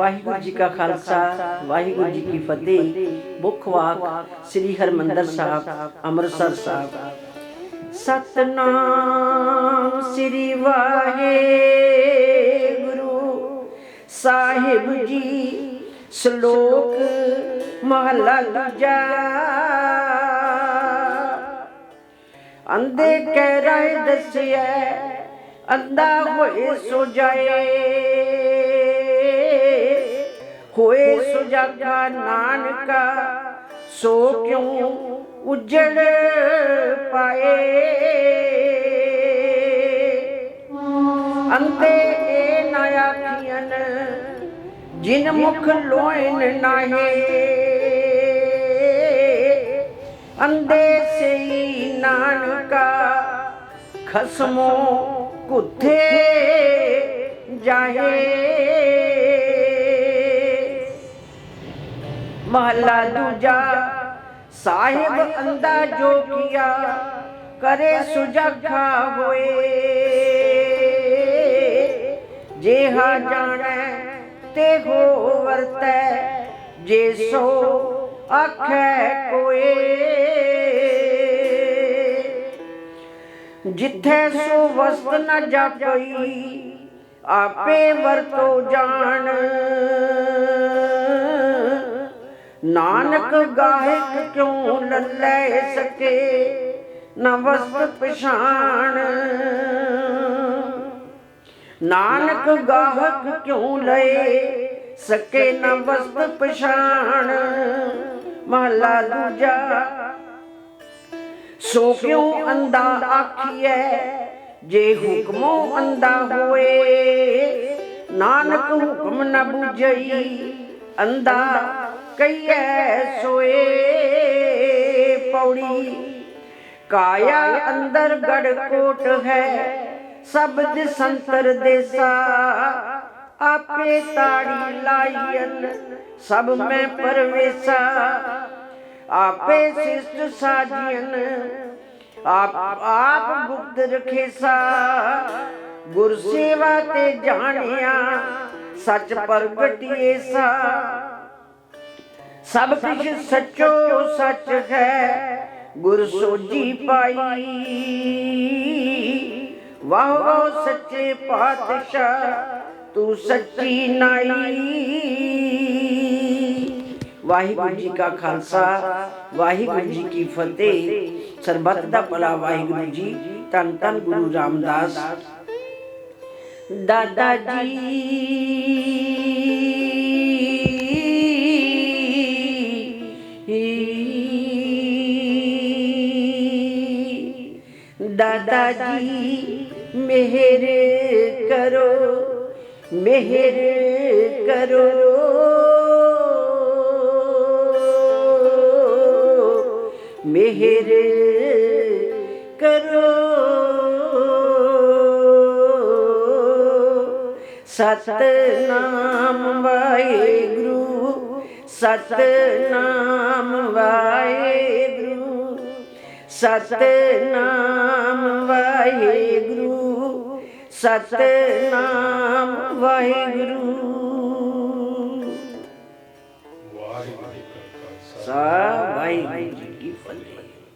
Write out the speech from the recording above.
ਵਾਹਿਗੁਰੂ ਜੀ ਕਾ ਖਾਲਸਾ ਵਾਹਿਗੁਰੂ ਜੀ ਕੀ ਫਤਿਹ ਮੁੱਖ ਵਾਕ ਸ੍ਰੀ ਹਰਮੰਦਰ ਸਾਹਿਬ ਅੰਮ੍ਰਿਤਸਰ ਸਾਹਿਬ ਸਤਨਾਮ ਸ੍ਰੀ ਵਾਹਿਗੁਰੂ ਸਾਹਿਬ ਜੀ ਸ਼ਲੋਕ ਮਹਲਾ ਦੂਜਾ ਅੰਦੇ ਕਹਿ ਰਹੇ ਦਸਿਐ ਅੰਦਾ ਹੋਏ ਸੋ ਜਾਏ ਹੋਏ ਸੋ ਨਾਨਕਾ, ਸੋ ਕਿਉ ਉਜੜ ਪਾਏ? ਅੰਦੇ ਇਹ ਨਾ ਆਖੀਨ ਜਿਨ ਮੁਖ ਲੋਇਨ ਨਾਹੇ। ਅੰਦੇ ਸਈ ਨਾਨਕਾ, ਖਸਮੋ ਕੁੱਥੇ ਜਾਹੇ। ਮਹਲਾ ਦੂਜਾ ਸਾਹਿਬ ਅੰਦਾ ਜੋ ਕੀਆ ਕਰੇ ਸੁਜਖਾ ਹੋਏ। ਜਿਹਾ ਜਾਣੈ ਤੇ ਹੋ ਵਰਤੈ ਜੇ ਸੋ ਆਖੈ ਕੋਏ। ਜਿੱਥੇ ਸੋ ਵਸਤ ਨ ਜਾਪਈ ਆਪੇ ਵਰਤੋ ਜਾਣ। ਨਾਨਕ ਗਾਹਕ ਕਿਉ ਲੱਲੇ ਸਕੇ? ਨ ਵਸਤ ਪਛਾਣ। ਨਾਨਕ ਗਾਹਕ ਕਿਉ ਲਏ ਸਕੇ? ਨ ਵਸਤ ਪਛਾਣ। ਮਹਲਾ ਦੂਜਾ। ਸੋ ਕਿਉ ਅੰਦਾ ਆਖੀਐ? ਜੇ ਹੁਕਮੋ ਅੰਦਾ ਹੋਏ ਨਾਨਕ ਹੁਕਮ ਨ ਬੁਝਈ। ਅੰਦਾ ਕਈਐ ਸੋਏ ਪੌੜੀ। ਕਾਇਆ ਅੰਦਰ ਗੜ ਕੋਟ ਹੈ ਸਬਦ ਸੰਤਰ ਦੇਸਾ। ਆਪੇ ਤਾੜੀ ਲਾਈਨ ਸਭ ਮੈਂ ਪਰਵੇਸਾ। ਆਪੇ ਸਿਸ਼ਟ ਸਾਜੀਨ ਆਪ ਆਪ ਗੁਪਤ ਰਖੇਸਾ। ਗੁਰ ਸੇਵਾ ਤੇ ਜਾਣਿਆ, ਸੱਚ ਪ੍ਰਗਟਿਏ ਸਾ ਸਭ ਕੁਝ ਸੱਚੋ ਸੱਚ ਹੈ। ਗੁਰ ਸੋਜੀ ਪਾਈ। ਵਾਹ ਵਾਹ ਸੱਚੇ ਪਾਤਸ਼ਾਹ ਤੂੰ ਸੱਚੀ ਨਾਈ। ਵਾਹਿਗੁਰੂ ਜੀ ਕਾ ਖਾਲਸਾ ਵਾਹਿਗੁਰੂ ਜੀ ਕੀ ਫਤਿਹ। ਸਰਬੱਤ ਦਾ ਭਲਾ ਵਾਹਿਗੁਰੂ ਜੀ। ਤਨ ਤਨ ਗੁਰੂ ਰਾਮਦਾਸ। ਦਾਦਾ ਜੀ। ਦਾਦਾ ਜੀ ਮਿਹਰ ਕਰੋ ਮਿਹਰ ਕਰੋ ਮਿਹਰ ਕਰੋ ਸਤਨਾਮ ਵਾਹਿਗੁਰੂ ਸਤਨਾਮ ਵਾਹਿਗੁਰੂ ਸਤਨਾਮ ਵਾਹਿਗੁਰੂ ਸਤਨਾਮ ਵਾਹਿਗੁਰੂ। ਵਾਹਿਗੁਰੂ ਸਾ ਵਾਹਿਗੁਰੂ